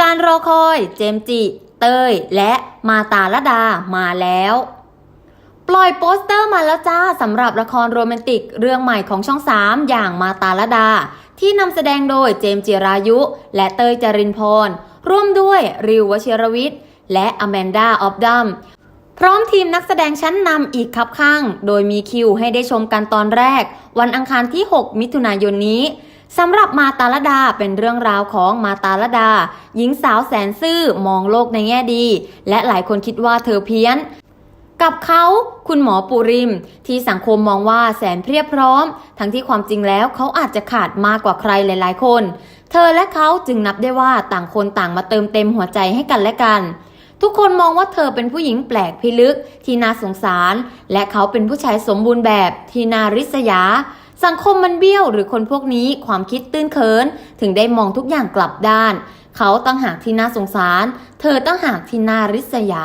การรอคอย เจมจิ เต้ย และมาตาลดามาแล้ว ปล่อยโปสเตอร์มาแล้วจ้าสำหรับละครโรแมนติก เรื่องใหม่ของช่อง 3 อย่างมาตาลดา ที่นำแสดงโดยเจมจิรายุ และเต้ยจรินพร ร่วมด้วยริววชิรวิทย์ และอแมนดาออฟดัมพร้อมทีมนักแสดงชั้นนำอีกครับข้าง โดยมีคิวให้ได้ชมกันตอนแรก วันอังคารที่ 6 มิถุนายนนี้ สำหรับมาตาลดาเป็นเรื่องราวของมาตาลดา หญิงสาวแสนซื่อมองโลกในแง่ดี และหลายคนคิดว่าเธอเพี้ยน กับเขาคุณหมอปูริม ที่สังคมมองว่าแสนเพียบพร้อม ทั้งที่ความจริงแล้วเขาอาจจะขาดมากกว่าใครหลาย ๆ คน เธอและเขาจึงนับได้ว่าต่างคนต่างมาเติมเต็มหัวใจให้กันและกันทุกคนมองว่าเธอเป็นผู้หญิงแปลกพิลึกที่น่าสงสาร และเขาเป็นผู้ชายสมบูรณ์แบบที่น่าริษยา สังคมมันเบี้ยวหรือคนพวกนี้ความคิดตื้นเขิน ถึงได้มองทุกอย่างกลับด้าน เขาตั้งหากที่น่าสงสาร เธอตั้งหากที่น่าริษยา